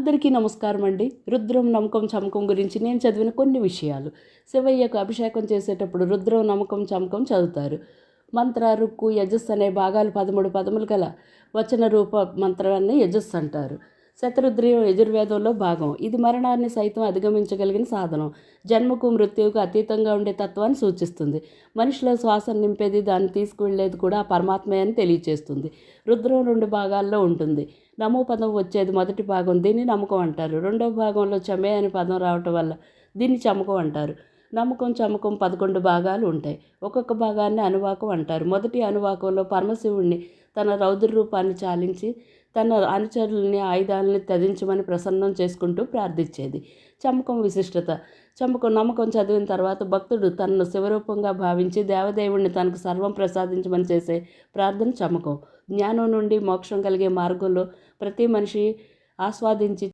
అందరికీ నమస్కారం అండి. రుద్రం నమ్మకం చమకం గురించి నేను చదివిన కొన్ని విషయాలు. శివయ్యకు అభిషేకం చేసేటప్పుడు రుద్రం నమ్మకం చమకం చదువుతారు. మంత్ర రుక్కు యజస్ అనే భాగాలు పదమూడు పదములు గల వచన రూప మంత్రాన్ని యజస్ అంటారు. శతరుద్రియం యజుర్వేదంలో భాగం. ఇది మరణాన్ని సైతం అధిగమించగలిగిన సాధనం. జన్మకు మృత్యువుకు అతీతంగా ఉండే తత్వాన్ని సూచిస్తుంది. మనిషిలో శ్వాస నింపేది దాన్ని తీసుకువెళ్ళేది కూడా పరమాత్మే అని తెలియచేస్తుంది. రుద్రం రెండు భాగాల్లో ఉంటుంది. నమో పదం వచ్చేది మొదటి భాగం. దీన్ని నమ్మకం అంటారు. రెండవ భాగంలో చమే అనే పదం రావటం వల్ల దీన్ని చమకం అంటారు. నమ్మకం చమకం పదకొండు భాగాలు ఉంటాయి. ఒక్కొక్క భాగాన్ని అనువాకం అంటారు. మొదటి అనువాకంలో పరమశివుణ్ణి తన రౌద్ర రూపాన్ని చాలించి తన అనుచరుల్ని ఆయుధాలని త్యజించమని ప్రసన్నం చేసుకుంటూ ప్రార్థించేది. చమకం విశిష్టత. చమకం నమ్మకం చదివిన తర్వాత భక్తుడు తనను శివరూపంగా భావించి దేవదేవుణ్ణి తనకు సర్వం ప్రసాదించమని చేసే ప్రార్థన చమకం. జ్ఞానం నుండి మోక్షం కలిగే మార్గంలో ప్రతి మనిషి ఆస్వాదించి